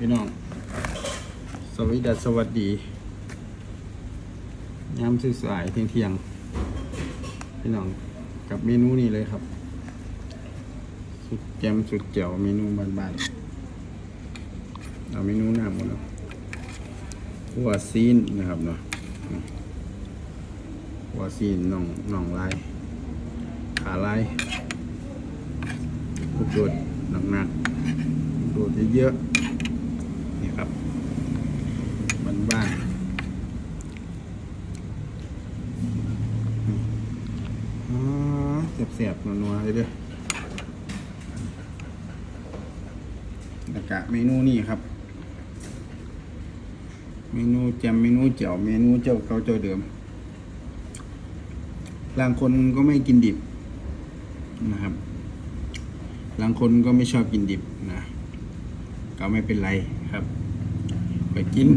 พี่น้อง สวัสดีสวัสดียามสื่อสายเที่ยงเที่ยงๆพี่น้องกับเมนูนี้เลยครับ สุดแจมสุดเจ๋วเมนูบ้านๆเอาเมนูหน้าหมดแล้วหัวซีนนะครับเนาะหัวซีนน่องน่องลาย ขาลายกโดดหนักๆลูกโดดเยอะๆ นี่ครับบ้านๆอ๋อเสียบๆนัวๆเลยเด้อแล้วกะเมนูนี่ครับ เมนูแจมเมนูเจียวเมนูเจ้าเก่าเจ้าเดิมบางคนก็ไม่กินดิบนะครับบางคนก็ไม่ชอบกินดิบนะ ก็ไม่เป็นไรครับ ไปกิน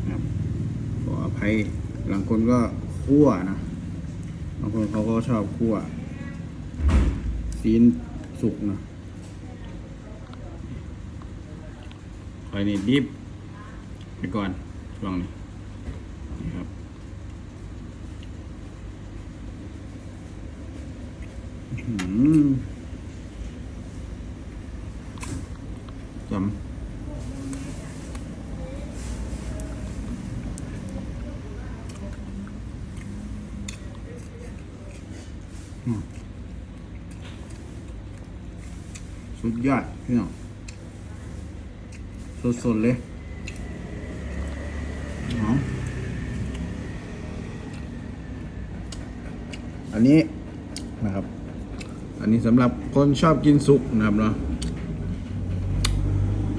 นะครับขออภัยบางคนก็คั่วนะบางคนเขาก็ชอบคั่วซีนสุกนะคอยนี่ดิบไปก่อนช่วงนี้นี่ครับอื้อหือจำ สุดยอดพี่น้องสดๆเลยอาอันนี้นะครับ อันนี้สำหรับคนชอบกินสุกนะครับเนาะ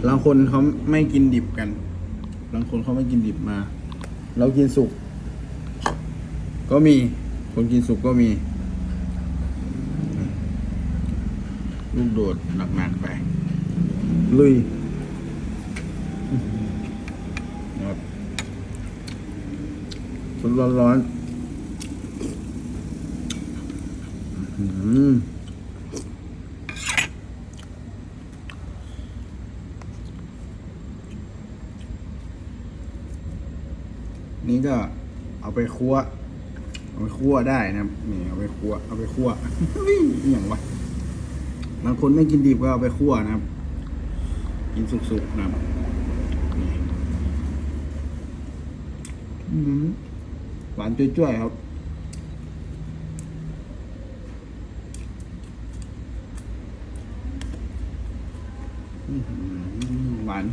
บางคนเขาไม่กินดิบกันบางคนเขาไม่กินดิบมา เรากินสุก ก็มี คนกินสุกก็มี ลูกโดดหนักๆไป ลุยนะครับสดร้อนๆอื้อหือนี่ก็เอาไปคั่วเอาไปคั่วได้นะครับนี่เอาไปคั่วเอาไปคั่วอหย่างวะ บางคนไม่กินดิบก็เอาไปคั่วนะครับ กินสุกๆนะครับนี่อื้อหือหวานจ้วยๆครับอื้อหือหวาน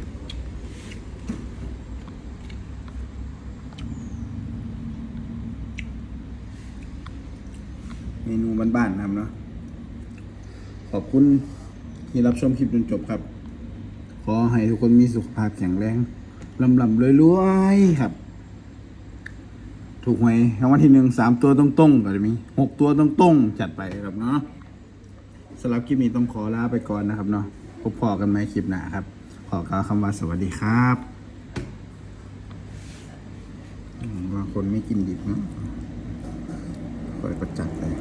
เมนูบ้านๆนะครับเนาะข อบคุณที่รับชมคลิปจนจบครับ ขอให้ทุกคนมีสุขภาพแข็งแรงลำลำรวยๆครับ ถูกหวยรางวัลที่หนึ่งสามตัวตรงๆก็จะมีหกตัวตรงๆจัดไปครับเนาะสำหรับคลิปนี้ต้องขอลาไปก่อนนะครับเนาะพบพอกันไหมคลิปหน้าครับ ขอกล่าวคำว่าสวัสดีครับบางคนไม่กินดิบเนาะคอยประจัดเลย